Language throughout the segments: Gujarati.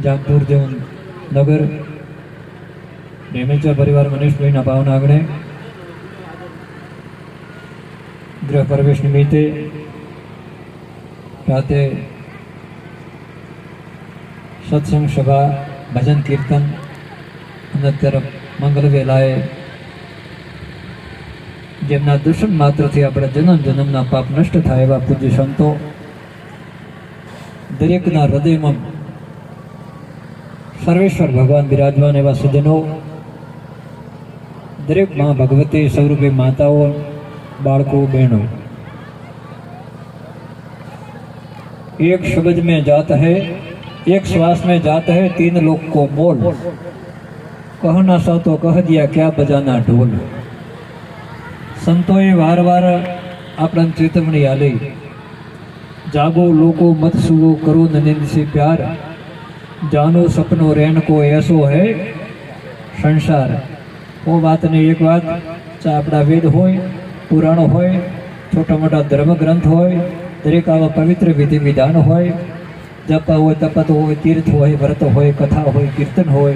જામપુર જેવું નગર. નેમેચા પરિવાર મનીષભાઈના ભાવના આંગણે. ગૃહ પ્રવેશ નિમિત્તે રાતે સત્સંગ સભા, ભજન કીર્તન, અને અત્યારે મંગલ વેલાએ જેમના દર્શન માત્રથી આપણે જન્મ જન્મના પાપ નષ્ટ થાય એવા પૂજ્ય સંતો દરેકના હૃદયમાં સર્વેશ્વર ભગવાન બિરાજમાન એવા સજ્જનો દરેક માં ભગવતી સ્વરૂપે માતાઓ બાળકો બહેનો एक शब्द में जात है एक श्वास में जात है तीन लोग को मोल कहना सा तो कह दिया क्या बजाना ઢોલ સંતોએ વાર વાર આપણને ચેતવણી આલી જાગો લોકો મત સુવો કરો નનિંદ સે પ્યાર જાનો સપનો રેન કો એસો હૈ? સંસાર. ઓ વાતને એક વાત ચા આપણા વેદ હોય, પુરાણો હોય, છોટા મોટા ધર્મગ્રંથ હોય, દરેક આવા પવિત્ર વિધિ વિધાન હોય, જપ હોય તપત હોય, તીર્થ હોય, વ્રત હોય, કથા હોય, કીર્તન હોય.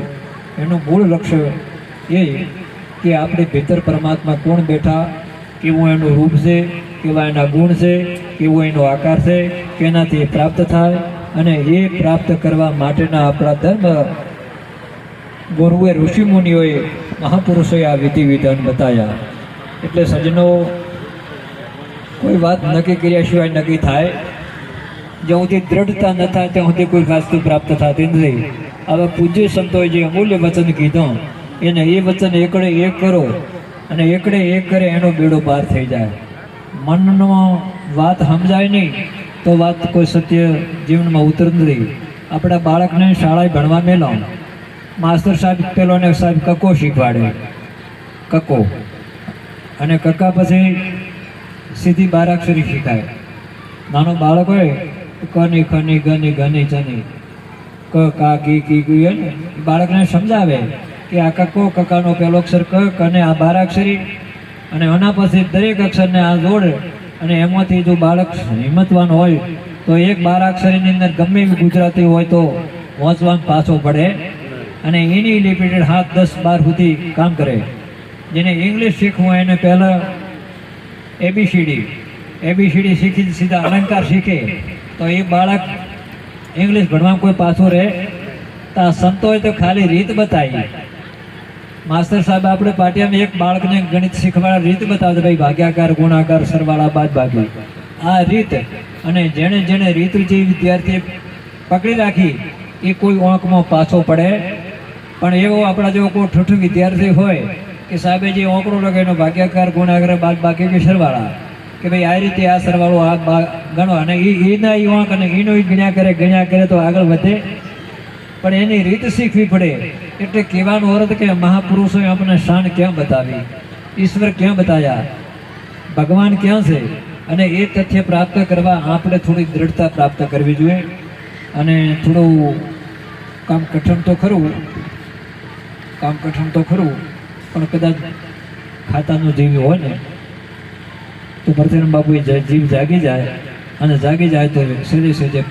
એનું મૂળ લક્ષ્ય એ કે આપણે ભીતર પરમાત્મા કોણ બેઠા, કેવું એનું રૂપ છે, કેવા એના ગુણ છે, કેવો એનો આકાર છે, કેનાથી પ્રાપ્ત થાય અને એ પ્રાપ્ત કરવા માટેના આપણા ધર્મ ગુરુએ, ઋષિમુનિઓએ, મહાપુરુષોએ આ વિધિ વિધાન બતાવ્યા. એટલે સજ્જનો, કોઈ વાત નક્કી કર્યા સિવાય નક્કી થાય. જ્યાં સુધી દ્રઢતા ન થાય, ત્યાં સુધી કોઈ વસ્તુ પ્રાપ્ત થતી નથી. હવે પૂજ્ય સંતોએ જે અમૂલ્ય વચન કીધું, એને એ વચન એકડે એક કરો અને એકડે એક કરે એનો બેડો પાર થઈ જાય. મનનો વાત સમજાય નહીં. તો વાત કોઈ સત્ય જીવનમાં ઉતર રહી આપણા બાળકને શાળાએ ભણવા મેલો. માસ્તર સાહેબ પેલો ને સાહેબ કક્કો શીખવાડે. કક્કો. અને કક્કા પછી સીધી બારાક્ષરી શીખાય. નાનો બાળક હોય, કની ખની ગની ગની, ચની. ક, કા કી કી કી હોય ને. બાળકને સમજાવે કે આ કક્કો કકાનો પહેલો અક્ષર ક, કને આ બારાક્ષરી અને એના પછી દરેક અક્ષરને આ જોડે અને એમાંથી જો બાળક હિંમતવાન હોય, તો એક બારાક્ષરીની અંદર ગમે એવી ગુજરાતી હોય તો વાંચવાન પાછો પડે અને એની રિપીટેડ હાથ દસ બાર સુધી કામ કરે. જેને ઇંગ્લિશ શીખવું હોય એને પહેલાં એબીસીડી એબીસીડી શીખી સીધા અલંકાર શીખે. તો એ બાળક ઇંગ્લિશ ભણવામાં કોઈ પાછું રહે. તો આ સંતોએ તો ખાલી રીત બતાવી. માસ્ટર સાહેબ, આપણે પાટિયામાં એક બાળકને ગણિત શીખવાડા રીત બતાવતા ભાઈ, ભાગ્યાકાર, ગુણાકાર, સરવાળા, બાદ બાકી આ રીત અને જેણે જેણે રીત જે વિદ્યાર્થીએ પકડી રાખી, એ કોઈ ઓંકમાં પાછો પડે. પણ એવો આપણા જેવો કોઈ ઠૂઠું વિદ્યાર્થી હોય કે સાહેબે જે ઓંકડો લગાવ્યો ભાગ્યાકાર, ગુણાકાર, બાદ, બાકી કે સરવાળા, કે ભાઈ, આ રીતે આ સરવાળો આ ગણો. અને એના એ ઓંક અને એનો એ ગણ્યા કરે ગણ્યા કરે તો આગળ વધે. પણ એની રીત શીખવી પડે. એટલે કહેવાનો અર્થ કે મહાપુરુષોએ આપણને શાન ક્યાં બતાવી? ઈશ્વર ક્યાં બતાવ્યા ભગવાન ક્યાં છે? અને એ તથ્ય પ્રાપ્ત કરવા આપણે થોડી દ્રઢતા પ્રાપ્ત કરવી જોઈએ. અને થોડું કામ કઠણ તો ખરું. કામ કઠણ તો ખરું. પણ કદાચ ખાતાનું જીવ હોય ને, તો ભરતરામ બાપુ જીવ જાગી જાય, અને જાગી જાય તો સેજે સેજે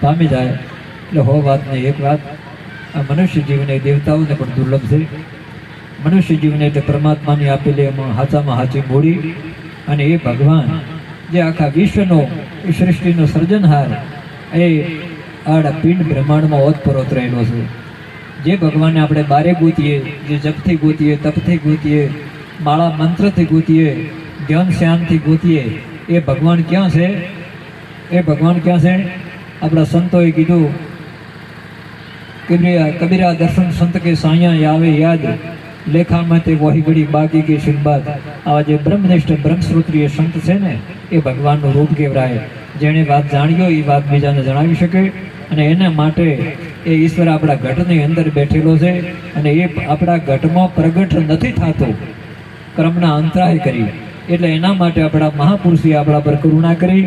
પામી જાય એટલે હો વાત ને એક વાત, આ મનુષ્ય જીવને દેવતાઓને પણ દુર્લભ છે. મનુષ્ય જીવને એટલે પરમાત્માની આપેલી એમાં હાચામાં હાચી મૂડી અને એ ભગવાન જે આખા વિશ્વનો, એ સૃષ્ટિનો સર્જનહાર, એ આડા પિંડ બ્રહ્માંડમાં ઓતપરોત રહેલો છે. જે ભગવાનને આપણે બારે ગોતીએ, જે જપથી ગોતીએ, તપથી ગોતીએ, માળા મંત્રથી ગોતીએ, ધ્યાન શ્યામથી ગોતીએ, એ ભગવાન ક્યાં છે? એ ભગવાન ક્યાં છે? આપણા સંતોએ કીધું કબીરા કબીરા દર્શન સંત કે સાયા આવે યાદ. લેખામાં તે વહીગડી બાકી કે સિંબાદ આવા જે બ્રહ્મનિષ્ઠ બ્રહ્મશ્રોત્રીય સંત છે ને, એ ભગવાનનું રૂપ કેવરાય જેણે વાત જાણ્યો એ વાત બીજાને જણાવી શકે. અને એના માટે એ ઈશ્વર આપણા ઘટની અંદર બેઠેલો છે અને એ આપણા ઘટમાં પ્રગટ નથી થતો. ક્રમના અંતરાય કરી. એટલે એના માટે આપણા મહાપુરુષે આપણા પર કરુણા કરી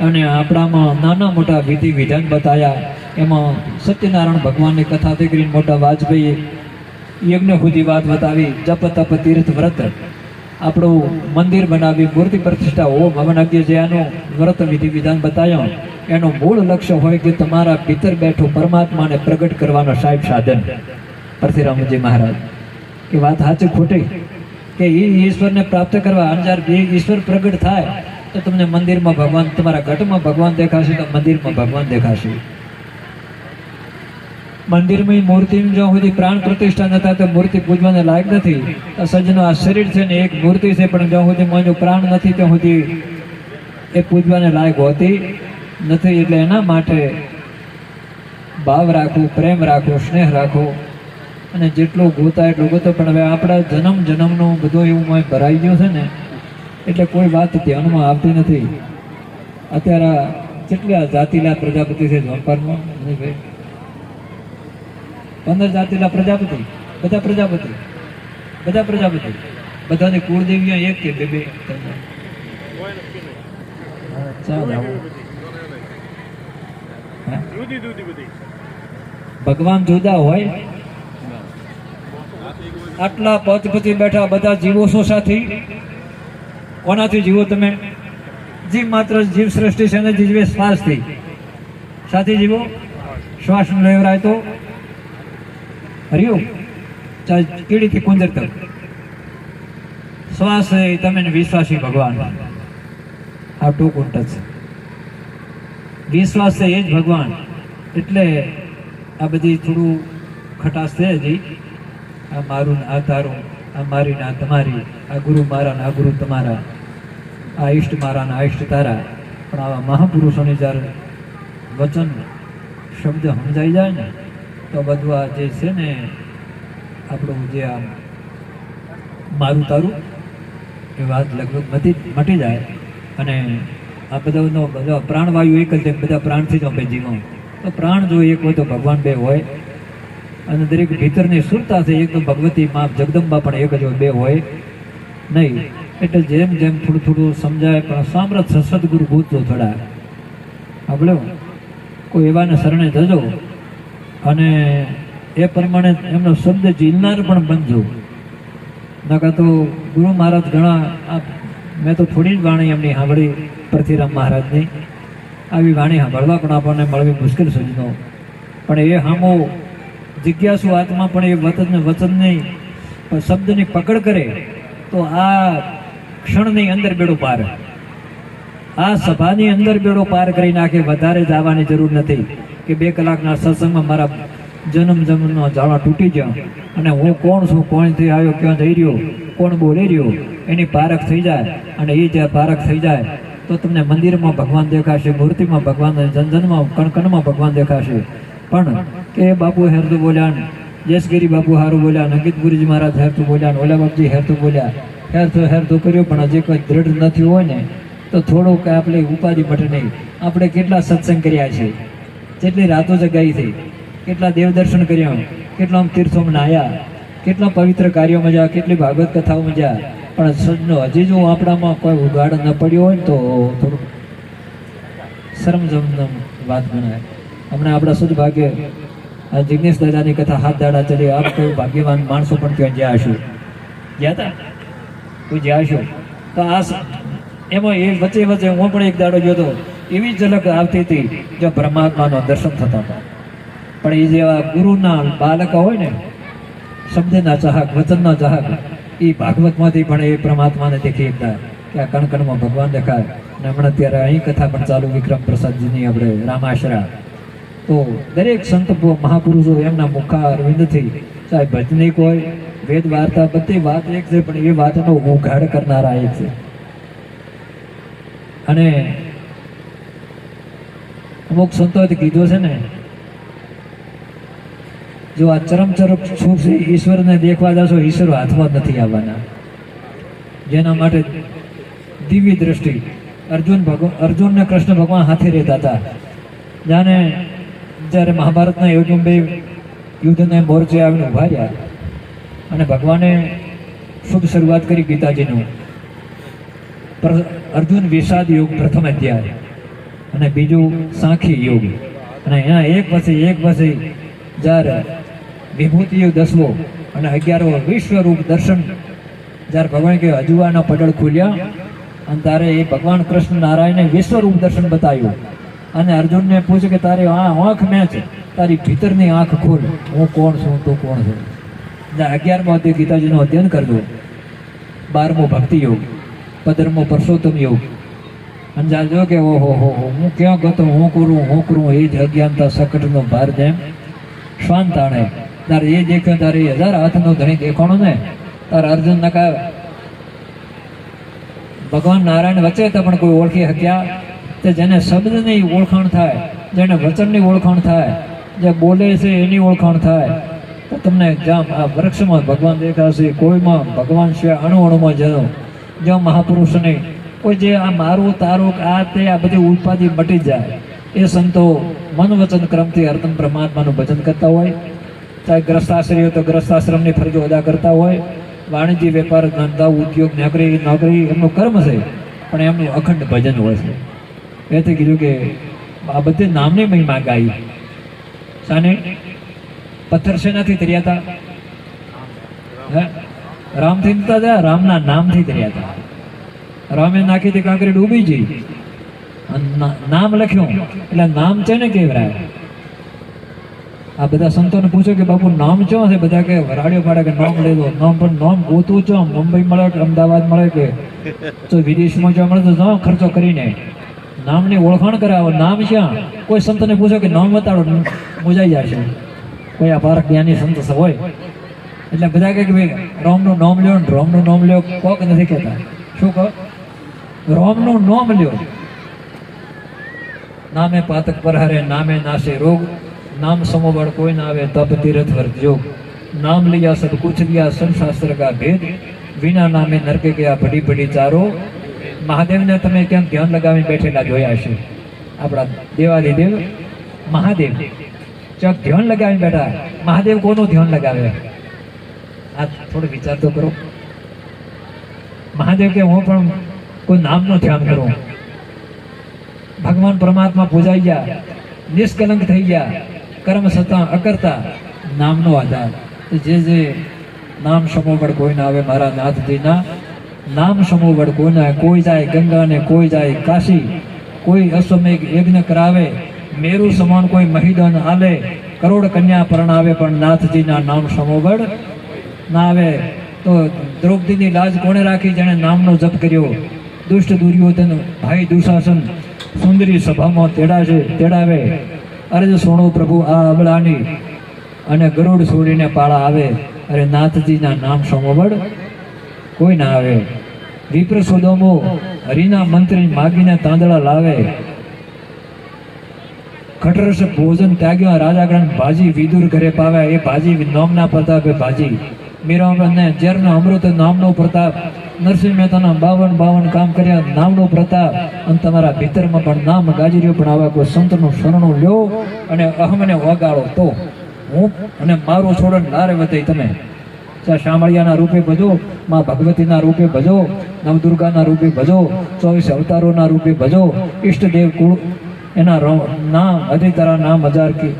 અને આપણામાં નાના મોટા વિધિ વિધાન બતાવ્યા એમાં સત્યનારાયણ ભગવાનની કથા થઈ મોટા વાજપેયી યજ્ઞ સુધી વાત બતાવી, જપ તપ તીર્થ વ્રત. આપણું મંદિર બનાવી, મૂર્તિ પ્રતિષ્ઠા, ઓમ હવન અગ્ય જે આનું વ્રત વિધિ વિધાન બતાવ્યો. એનું મૂળ લક્ષ્ય હોય કે તમારા ભીતર બેઠું પરમાત્માને પ્રગટ કરવાનો સાહેબ સાધન. પરશુરામજી મહારાજ કે વાત સાચી ખોટી? કે એ ઈશ્વરને પ્રાપ્ત કરવા અંજાર બે ઈશ્વર પ્રગટ થાય, તો તમને મંદિરમાં ભગવાન, તમારા ઘટમાં ભગવાન દેખાશે, તો મંદિરમાં ભગવાન દેખાશે. મંદિરમાં મૂર્તિ જો સુધી પ્રાણ પ્રતિષ્ઠા ન થાય તો મૂર્તિ પૂજવાને લાયક નથી. તો સજ્જનો આ શરીર છે ને એક મૂર્તિ છે, પણ જ્યાં સુધી મોજો પ્રાણ નથી, ત્યાં સુધી એ પૂજવાને લાયક હોતી નથી. એટલે એના માટે ભાવ રાખવું પ્રેમ રાખવો સ્નેહ રાખવો અને જેટલું ગોતા એટલું ગોતો. પણ હવે આપણા જન્મ જન્મનું બધું એવું મય ભરાઈ ગયું છે ને, એટલે કોઈ વાત ધ્યાનમાં આવતી નથી. અત્યારે આ કેટલા જાતિલા પ્રજાપતિ છે જોનપારમાં ભાઈ પંદર જાતિલા પ્રજાપતિ, બધા પ્રજાપતિ બધા પ્રજાપતિ. બધાની કુળદેવીઓ એક કે બે બે ભગવાન જુદા હોય. આટલા પદ પછી બેઠા બધા જીવો છો સાથી? કોનાથી જીવો તમે? જીવ માત્ર જીવ સૃષ્ટિ છે ને જીવે શ્વાસથી સાથી જીવો? શ્વાસ લેવરાય તો ચાલ કીડીથી કુંદર તક શ્વાસ એ તમે વિશ્વાસી ભગવાન. આ ટુ છે વિશ્વાસ છે એ જ ભગવાન. એટલે આ બધી થોડું ખટાશ છે હજી. આ મારું આ તારું, આ મારી ને તમારી, આ ગુરુ મારા ને ગુરુ તમારા, આ ઈષ્ટ મારા ને ઈષ્ટ તારા. પણ આવા મહાપુરુષોને જ્યારે વચન, શબ્દ સમજાઈ જાય ને તો બધું આ જે છે ને, આપણું જે આ મારું તારું, એ વાત લગભગ મટી મટી જાય. અને આ બધાનો બધા પ્રાણવાયુ એક જ છે, બધા પ્રાણથી જ આપણે જીવો તો પ્રાણ જો એક હોય તો ભગવાન બે હોય. અને દરેક ભીતરની સુરતા છે એક તો ભગવતી માં, જગદંબા પણ એક જ હોય, બે હોય. નહીં, એટલે જેમ જેમ થોડું થોડું સમજાય, પણ સામ્રાજ સદગુરુ ગોતજો થોડા. આપણે કોઈ એવાને શરણે જજો. અને એ પ્રમાણે એમનો શબ્દ ઝીલનાર પણ બનજો નકા તો ગુરુ મહારાજ ઘણા મેં તો થોડી જ વાણી એમની સાંભળી પરથીરામ મહારાજની. આવી વાણી સાંભળવા પણ આપણને મળવી મુશ્કેલ સજનો પણ એ હામો જિજ્ઞાસુ આત્મા પણ એ વચન વચનની શબ્દની પકડ કરે, તો આ ક્ષણની અંદર બેડો પાર. આ સભાની અંદર બેડો પાર કરી નાખે, વધારે જવાની જરૂર નથી. કે બે કલાકના સત્સંગમાં મારા જન્મ જન્મનો જાળા તૂટી ગયા. અને હું કોણ છું, કોણથી આવ્યો, ક્યાં જઈ રહ્યો, કોણ બોલી રહ્યો, એની પારખ થઈ જાય. અને એ જ્યાં પારખ થઈ જાય, તો તમને મંદિરમાં ભગવાન દેખાશે, મૂર્તિમાં ભગવાન જનજનમાં, કણકણમાં ભગવાન દેખાશે. પણ કે બાપુ હેરતું બોલ્યા ને. બાપુ હારું બોલ્યા નગીત ગુરુજી મહારાજ હેરતું બોલ્યા ઓલા બાપજી હેરતું બોલ્યા. હેરતું હેરતું કર્યું, પણ હજી કોઈ દ્રઢ નથી હોય ને, તો થોડુંક આપણે ઉપાધિ મટે નહીં. આપણે કેટલા સત્સંગ કર્યા છે? જેટલી રાતો જગાઈ છે, કેટલા દેવ દર્શન કર્યા, કેટલા તીર્થોમાં નાયા કેટલા પવિત્ર કાર્યો મજા, કેટલી ભાગવત કથાઓ મજા. પણ સજનો હજી જો આપણામાં કોઈ ઉગાડ ન પડ્યો હોય તો થોડું શરમજમ વાત ગણાય. હમણાં આપણા સદભાગ્ય, આ જિગ્નેશ દાદાની કથા હાથ દાડા ચડી, આપ કોઈ ભાગ્યવાન માણસો પણ ત્યાં જ્યાં હશે. ગયા હતા? કોઈ જ્યાં હશો? તો આ એમાં એ વચ્ચે વચ્ચે હું પણ એક દાડો ગયો હતો. એવી ઝલક આવતી હતી જો પરમાત્માનો દર્શન થતા હતા. પણ એ જેવા ગુરુના બાલકો હોય ને, શબ્દના ચાહક, વચનના ચાહક, એ ભાગવતમાંથી પણ એ પરમાત્માને દેખી શકતા કે આ કણકણમાં ભગવાન દેખાય. અને હમણાં અત્યારે અહીં કથા પણ ચાલુ, વિક્રમ પ્રસાદજીની આપણે રામાશરા. તો દરેક સંત મહાપુરુષો એમના મુખા અરવિંદથી ચાહે ભજનિક હોય, વેદ વાર્તા, બધી વાત એક છે, પણ એ વાતનો ઉઘાડ કરનારા એક છે. અને અમુક સંતોએ કીધું છે ને, જો આ ચરમચરમ ચરમ સુખ છે, ઈશ્વરને દેખવા જશો, ઈશ્વર હાથમાં નથી આવવાના. જેના માટે દિવ્ય દ્રષ્ટિ અર્જુન ભગવાન અર્જુન ને કૃષ્ણ ભગવાન હાથે રહેતા હતા. જાણે જ્યારે મહાભારતના યોજન બે યુદ્ધને મોરચે આવીને ઊભા રહ્યા અને ભગવાને શુભ શરૂઆત કરી ગીતાજીનું અર્જુન વિષાદ યોગ પ્રથમ અધ્યાય. અને બીજું સાંખી યોગ. અને અહીંયા એક પછી એક પછી જ્યારે વિભૂતિ દસવો અને અગિયારવો વિશ્વરૂપ દર્શન, જ્યારે ભગવાન કે હજુવાના પડળ ખુલ્યા, અને તારે એ ભગવાન કૃષ્ણ નારાયણે વિશ્વરૂપ દર્શન બતાવ્યું. અને અર્જુનને પૂછ્યું કે તારી આ આંખ મેં છે? તારી ભીતરની આંખ ખોલ. હું કોણ છું? તું કોણ છું? અગિયારમો અધ્યય ગીતાજીનું અધ્યયન કરજો. બારમો ભક્તિ યોગ, પંદરમો પરસોત્તમ યોગ અંજાજો કે ઓહો, હો હો, હું. ક્યાં ગતો, હું કરું હું કરું, એ જ અજ્ઞાનતા સકટનો ભાર જેમ શ્વાન તાણે. તારે એ દેખ્યો તારે એ હજાર હાથનો ધણી દેખાણો ને તારે અર્જુન નકા ભગવાન નારાયણ વચ્ચે તો પણ કોઈ ઓળખી શક્યા તે જેને શબ્દની ઓળખાણ થાય, જેને વચનની ઓળખાણ થાય, જે બોલે છે એની ઓળખાણ થાય. તો તમને જામ આ વૃક્ષમાં ભગવાન દેખાશે, કોઈમાં ભગવાન છે અણુ અણુમાં જ્યાં જો મહાપુરુષને કોઈ જે આ મારું તારું આ તે, આ બધી ઉત્પાદી મટી જાય, એ સંતો મન વચન ક્રમથી હરદમ પરમાત્માનું ભજન કરતા હોય. ચાહે ગ્રસ્તાશ્રયો તો ગ્રસ્તાશ્રમની ફરજો અદા કરતા હોય. વાણિજ્ય, વેપાર, ધંધા, ઉદ્યોગ, નોકરી નોકરી, એમનું કર્મ છે, પણ એમનું અખંડ ભજન હોય છે. એથી કીધું કે આ બધી નામની મહિમા ગાઈ સાને? પથ્થર શેનાથી તર્યા હતા રામથી નતા થયા રામના નામથી તર્યા હતા રામે નાખી હતી કાંકરી ડૂબી જઈ નામ લખ્યું. એટલે નામ છે ને કેવરાય? આ બધા સંતોને પૂછ્યું કે બાપુ, નામ ચો છે બધા કે વરાડ્યો પાડે કે નામ લઈ નામ પણ નામ ગોતું ચો મુંબઈ મળે કે અમદાવાદ મળે કે તો વિદેશમાં જો મળે તો જાઓ, ખર્ચો કરીને. નામની ઓળખાણ કરાવો. નામ ક્યાં? કોઈ સંતને પૂછો કે નામ બતાડો. મુજાઈ જશે કોઈ આ પારક જ્ઞાની સંત હોય. એટલે બધા કહે કે ભાઈ, રોમનું નામ લ્યો રોમનું નામ લ્યો. કોક નથી કહેતા. શું કહો? રોમનું નોમ લ્યો. નામે પાતક પરહારે, નામે નાશે રોગ. નામ સમોબળ કોઈ ના આવે, તપ, તીર્થ, વર્ગ, યોગ. નામ લિયા સદ, કુછ ગયા સદ, શાસ્ત્ર કા ભેદ. વિના નામે નરકે ગયા, ભડી ભડી ચારો. મહાદેવને તમે કેમ ધ્યાન લગાવી બેઠેલા જોયા છે આપણા દેવાદિદેવ, મહાદેવ. ચક ધ્યાન લગાવી બેઠા. મહાદેવ કોનું ધ્યાન લગાવે? આ થોડો વિચાર તો કરો. મહાદેવ કે, હું પણ કોઈ નામનો ધ્યાન કરો. ભગવાન પરમાત્મા પૂજાઈ ગયા, નિષ્કલંક થઈ ગયા, કર્મ સત્તા અકર્તા, નામનો આધાર. જે જે નામ સમોવડ કોઈ ના આવે મારા નાથજીના, નામ સમોવડ કોઈ ના કોઈ જાય ગંગાને, કોઈ જાય કાશી, કોઈ અશ્વમેઘ યજ્ઞ કરાવે, મેરુ સમાન કોઈ મહિદન આલે કરોડ કન્યા પરણાવે પણ નાથજીના નામ સમોવડ ના આવે. તો દ્રૌપદીની લાજ કોણે રાખી જેણે નામનો જપ કર્યો? દુષ્ટ દુર્યોધન, ભાઈ દુશાસન, સુંદરી સભામાં તેડાશે તેડાવે. અરજ સોણો પ્રભુ આ અબળાની અને ગરુડ છોડીને પાળા આવે, અરે નાથજીના નામ સમોવડ કોઈ ના આવે. વિપ્ર સોદોમો હરિના મંત્રી માગીને તાંદળા લાવે. ખટરસ ભોજન ત્યાગ્યા રાજાગણ ભાજી વિદુર ઘરે પાવ્યા એ ભાજી નોમના પ્રતાપે ભાજી. મીરાને ઝેરનો અમૃત નામનો પ્રતાપ નરસિંહ મહેતાના બાવન બાવન કામ કર્યા, નામનો પ્રતાપ. અને તમારા ભીતરમાં પણ નામ ગાજી રહ્યો પણ આવા કોઈ સંતનું શરણું લ્યો અને અહમને વગાડો તો. હું અને મારું છોડન લારે વધી તમે. ચાહે શામળિયાના રૂપે ભજો, માં ભગવતીના રૂપે ભજો, નવદુર્ગાના રૂપે ભજો, ચોવીસ અવતારોના રૂપે ભજો, ઈષ્ટદેવ કુળ, એના નામ, હરિતારા નામ હજાર કી.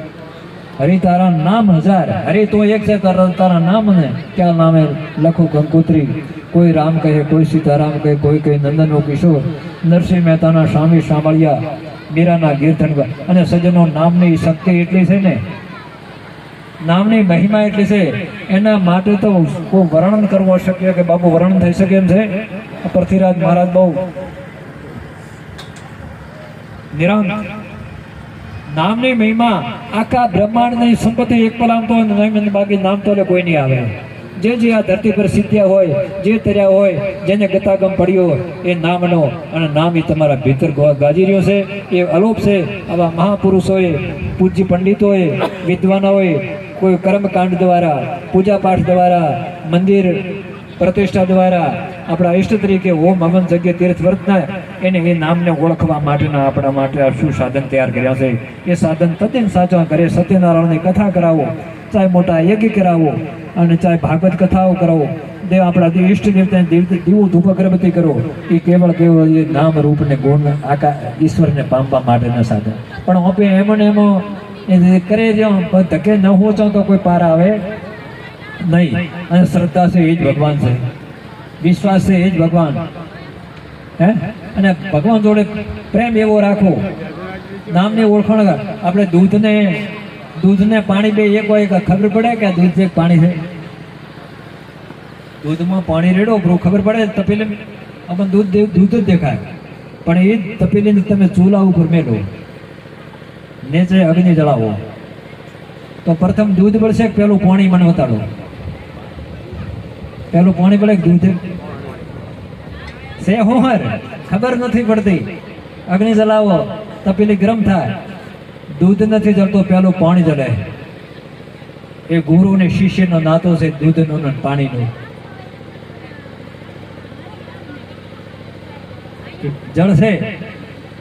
હરિતારા નામ હજાર. હરે તો એક છે, તારા નામ ને ક્યાં નામે લખો કંકોત્રી કોઈ રામ કહે, કોઈ સીતારામ કહે, કોઈ કહે, નંદનનો કિશોર, નરસિંહ મહેતાના સ્વામી સાંભળ્યા, મીરાના ગીર્ધન અને સજ્જનો, નામની શક્તિ એટલી છે ને? નામની મહિમા એટલી છે, એના માટે તો કોઈ વર્ણન કરવું અશક્ય કે બાપુ વર્ણન થઈ શકે એમ છે? પૃથ્વીરાજ મહારાજ બહુ નિરાંત. નામની મહિમા, આખા બ્રહ્માંડની સંપત્તિ એક પલામ તો બાકી નામ તો કોઈ નહીં આવે. જે જે આ ધરતી પર સિદ્ધ્યા હોય, જે તર્યા હોય, જેને ગતાગમ પડ્યો એ નામનો અને નામ એ તમારા ભીતર ગાજી રહ્યો છે. એ અલોપ છે. આવા મહાપુરુષોએ, પૂજ્ય પંડિતોએ, વિદ્વાનોએ, કોઈ કર્મકાંડ દ્વારા, પૂજાપાઠ દ્વારા, મંદિર પ્રતિષ્ઠા દ્વારા, આપણા ઈષ્ટ તરીકે ઓમ અમન જગ્ય તીર્થ વર્તના એને એ નામને ઓળખવા માટેના આપણા માટે આ શું સાધન તૈયાર કર્યા છે. એ સાધન તદ્દન સાચા કરે સત્યનારાયણની કથા કરાવો, ચાહે મોટા યજ્ઞ કરાવો અને ચાહે ભાગવત કથાઓ કરાવો દેવ આપણા ઇષ્ટ દેવતા દેવ- ધૂપ અગરબત્તી કરો, એ કેવળ કેવળ એ નામ રૂપ ને ગુણ આકા ઈશ્વરને પામવા માટેના સાધન. પણ આપે એમ ને એમાં, એ કરે છે ધકે ન હોચો તો કોઈ પાર આવે નહીં. અને શ્રદ્ધા છે, એ જ ભગવાન છે. વિશ્વાસ છે, એ જ ભગવાન. હે? અને ભગવાન જોડે પ્રેમ એવો રાખો નામની ઓળખાણ, આપણે દૂધને દૂધને પાણી બે, એક હોય ખબર પડે કે દૂધ છે પાણી છે? દૂધમાં પાણી રેડો બ્રો ખબર પડે તપેલી આપણને દૂધ દૂધ જ દેખાય. પણ એ જ તપેલીને તમે ચૂલા ઉપર મેળો નીચે અગ્નિ જળાવો. તો પ્રથમ દૂધ પડશે પેલું પાણી મને બતાડો? પેલું પાણી પડે દૂધ? સે હોહર, ખબર નથી પડતી. અગ્નિ જલાવો, તપેલી ગરમ થાય. દૂધ નથી જળતો પેલું પાણી જળે એ ગુરુ શિષ્ય શિષ્યનો નાતો છે દૂધનો અને પાણીનો. જળ છે.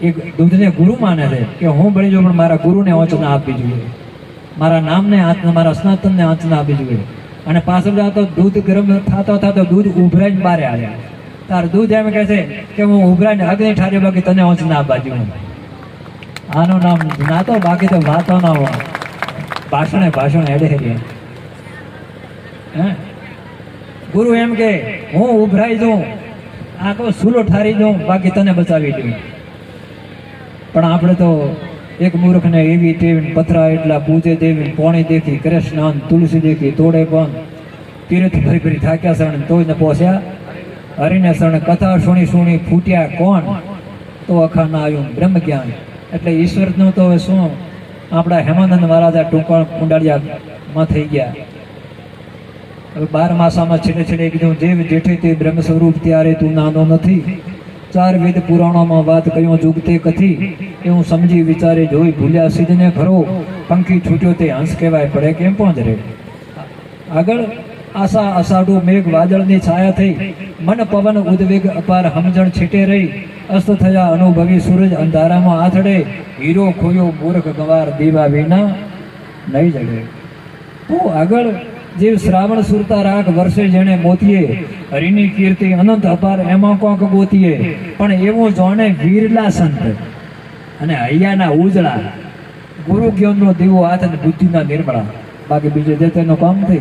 એ દૂધને ગુરુ માને છે કે હું ભણી જો પણ મારા ગુરુને વચના આપવી જોઈએ. મારા નામને આંચના, મારા સ્નાતનને આંચના આપવી જોઈએ. અને પાછળ જતો દૂધ ગરમ થતો થતો દૂધ ઉભરાઈને બારે આવ્યા. તાર દૂધ એમ કહે છે કે હું ઉભરાઈને અગ્નિ ઠારી બાકી તને વચના આપવા જોઈએ આનું નામ નાતો બાકી તો વાતો ના હોય. ભાષણે ભાષણ હેડે હે? ગુરુ એમ કે, હું ઉભરાઈ દઉં આખો સૂલો ઠારી દઉં બાકી તને બચાવી દઉં. પણ આપણે તો એક મૂર્ખને એવી તેવી પથરા એટલા પૂજે દેવી પોણી દેખી કરે સ્નાન તુલસી દેખી, તોડે પણ તીર્થ ભરી ભરી થાક્યા શરણ તોય ન પહોંચ્યા હરિને શરણ કથા સુણી સુણી ફૂટ્યા કોણ? તો અખા ના આવ્યું બ્રહ્મ જ્ઞાન એટલે ઈશ્વરનું તો શું? આપણા હેમાનંદ મહારાજા ટૂંકણ કુંડાળિયામાં થઈ ગયા. હવે બાર માસામાં છેડે છેડે કીધું, જેવ જેઠે તે બ્રહ્મ સ્વરૂપ ત્યારે તું નાનો નથી. ચાર વેદ પુરાણોમાં વાત કયો જુગતે કથી? હું સમજી વિચારે જોઈ ભૂલ્યા સિદ્ધને ખરો પંખી છૂટ્યો તે હંસ કહેવાય પડે કેમ પણ જ રે આગળ આશા અષાઢું મેઘ વાદળની છાયા થઈ. મન પવન ઉદ્વેગ અપાર સમજણ છીટે રહી. અસ્ત થયા અનુભવી સૂરજ અંધારામાં આથડે. હીરો ખોયો મૂર્ખ ગવાર દીવા વિના નહીં જડે. તો આગળ જે શ્રાવણ સુરતા રાખ વર્ષે જેણે મોતીએ. હરિની કીર્તિ અનંત અપાર એમાં કોક ગોતીએ. પણ એવું જોણે વીરલા સંત. અને હૈયાના ઉજળા. ગુરુ જ્ઞાનનો દીવો હાથ અને બુદ્ધિના નિર્મળા. બાકી બીજે જે તેનું કામ થઈ.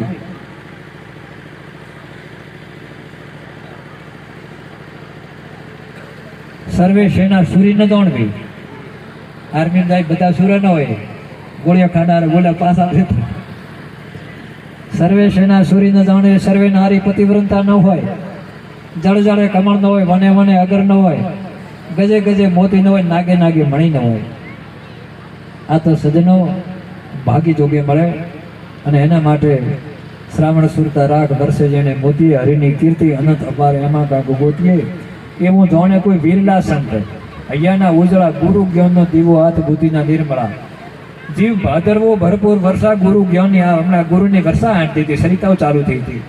સર્વે સેના સુરી ન દોણવી. આર્મી જાય બધા સુર ન હોય. ગોળીઓ ખાનાર ગોળા પાસા સર્વે સેના સુરી ન જાણે સર્વે નારી પતિવ્રતા ન હોય. જળ જળે કમળ ન હોય, વને વને અગર ન હોય. ગજે ગજે મોતી ન હોય, નાગે નાગે મણી ન હોય. આ તો સજનો ભાગી જોગે મળે અને એના માટે શ્રાવણ સુરતા રાગ વર્ષે જેને મોતી હરિની કીર્તિ અનંત અપાર એમાં કાંક ગોતીએ. એવું જાણે કોઈ વીરલા સંત. અહીંયાના ઉજળા ગુરુ જ્ઞાનનો દીવો હાથ બુદ્ધિના નિર્મળા. જીવ ભાદરવો ભરપૂર વર્ષા ગુરુ જ્ઞાનની આ હમણાં ગુરુની વર્ષા હાંટતી હતી, સરિતાઓ ચાલુ થઈ હતી.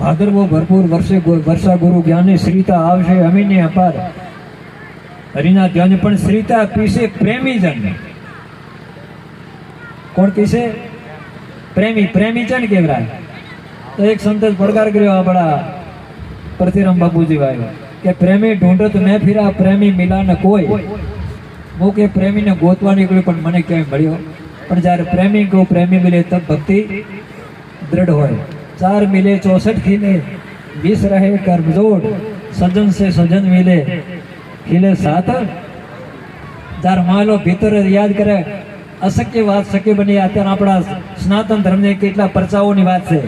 ભાદરવો ભરપૂર વર્ષે વર્ષા ગુરુ જ્ઞાનની શ્રીતા આવશે અમીની અપાર. હરિના ધ્યાન પણ શ્રીતા પીશે પ્રેમી જન. કોણ પીશે પ્રેમી પ્રેમી છે ને કેવરાય તો એક સંત પડકાર કર્યો આપણા પરથીરામ બાપુજી ભાઈ કે પ્રેમી ઢૂંઢત મેં ફિરા, પ્રેમી મિલાને કોઈ. હું કે પ્રેમીને ગોતવા નીકળ્યું, પણ મને ક્યાંય મળ્યો. પણ જ્યારે પ્રેમી કહું, પ્રેમી મિલે તબ ભક્તિ દ્રઢ હોય. ચાર મિલે ચોસઠ ખીલે, વીસ રહે કર્મજોડ સજન સે સજન મિલે, ખીલે સાત. ચાર માલો ભીતર યાદ કરે, અશક્ય વાત શક્ય બની. અત્યારે આપણા સનાતન ધર્મની કેટલા પરચાઓની વાત છે.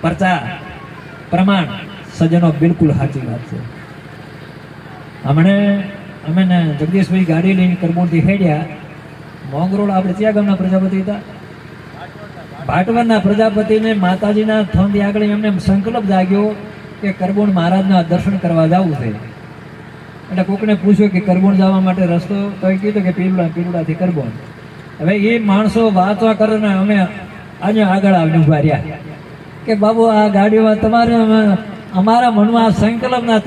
પરચા, પ્રમાણ. સજનો બિલકુલ સાચી વાત છે. હમણે અમે ને જગદીશભાઈ ગાડી લઈને કરમોડથી હેડ્યા. મોંગરોળ આપણે ત્યાં ગામના પ્રજાપતિ હતા. ભાટવરના પ્રજાપતિને માતાજીના થોંદી આગળ એમને સંકલ્પ જાગ્યો કે કરબોણ મહારાજના દર્શન કરવા જવું છે. એટલે કોકને પૂછ્યું કે કરબોણ જવા માટે રસ્તો, તો એ કીધું કે પીલુડા, પીલુડાથી કરબોણ હવે એ માણસો વાંચવા કરીને અમે આજે આગળ આવીને ઊભા રહ્યા. કે બાબુ, આ ગાડીમાં તમારે અમારા મનમાં સંકલ્પના